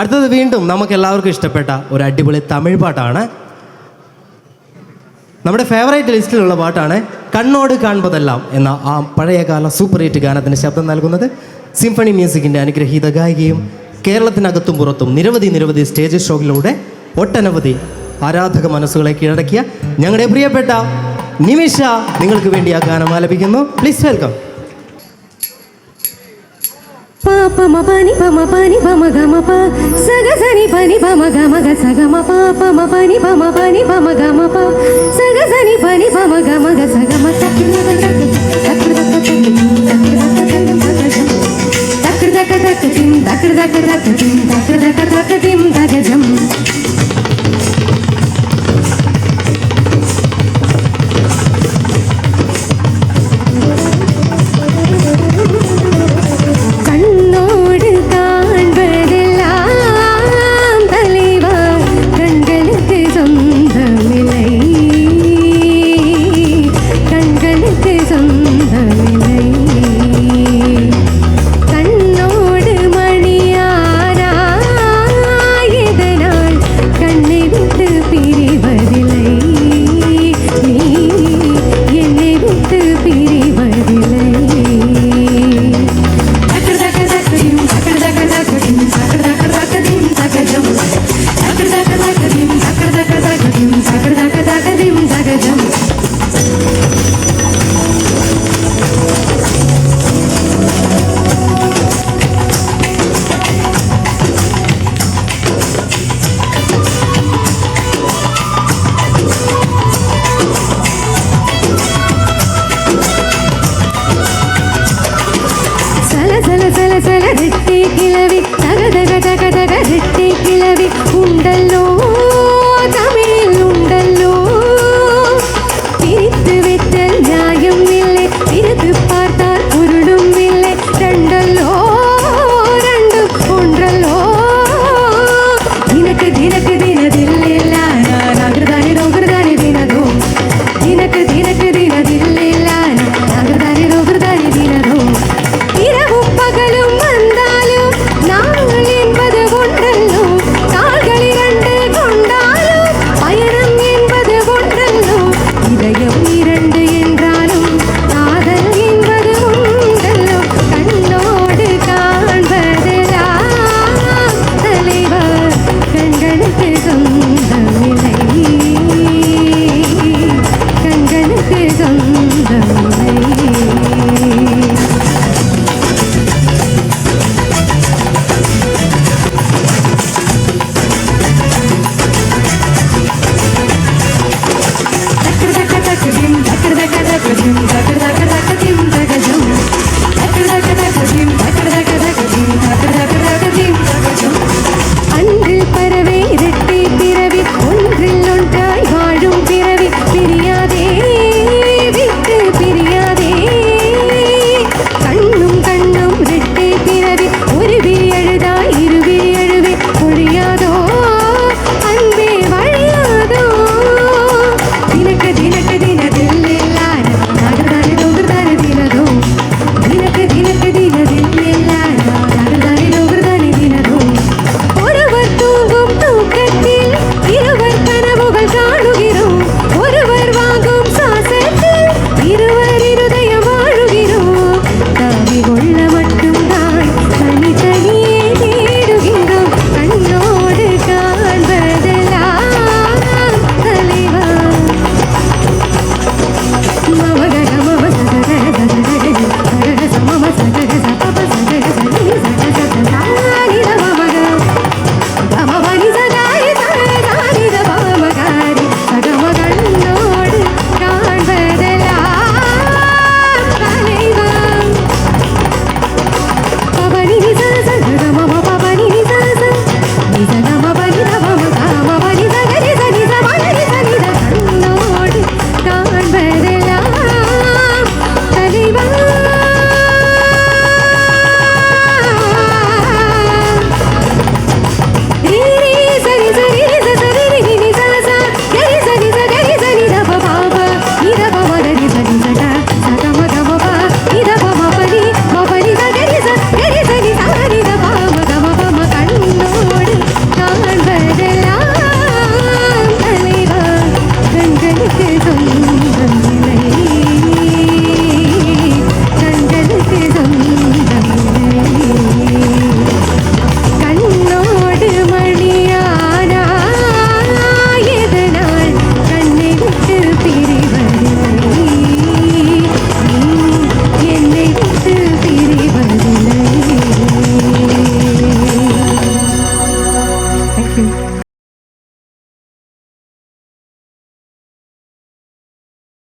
അടുത്തത് വീണ്ടും നമുക്ക് എല്ലാവർക്കും ഇഷ്ടപ്പെട്ട ഒരു അടിപൊളി തമിഴ് പാട്ടാണ്. നമ്മുടെ ഫേവറേറ്റ് ലിസ്റ്റിലുള്ള പാട്ടാണ് കണ്ണോട് കാൺപതെല്ലാം എന്ന ആ പഴയകാല സൂപ്പർ ഹിറ്റ് ഗാനത്തിന് ശബ്ദം നൽകുന്നത് സിംഫണി മ്യൂസിക്കിന്റെ അനുഗ്രഹീത ഗായികയും കേരളത്തിനകത്തും പുറത്തും നിരവധി നിരവധി സ്റ്റേജ് ഷോകളിലൂടെ ഒട്ടനവധി ആരാധക മനസ്സുകളെ കീഴടക്കിയ ഞങ്ങളുടെ പ്രിയപ്പെട്ട നിമിഷ നിങ്ങൾക്ക് വേണ്ടി ആ ഗാനം ആലപിക്കുന്നു. പ്ലീസ് വെൽക്കം పమ పని పమ పని పమ గమ ప సగ సని పని పమ గమ గ సగ మ ప పమ పని పమ పని పమ గమ ప సగ సని పని పమ గమ గ సగ మ దక్క దక్క దక్క దిం దక్క దక్క దక్క దిం దక్క దక్క దక్క దిం దగజం சல சல சல ரெட்டை கிளவி தக தக தக தக ரெட்டை கிளவி. உண்டல்லோ தமிழில் உண்டல்லோ. பிரித்து விட்டல் நியாயம் இல்லை பிரித்து பார்த்தால் பொருளும் இல்லை. ரெண்டல்லோ ரெண்டும் ஒன்றல்லோ. எனக்கு தினக்கு தினதில் Tôi gần.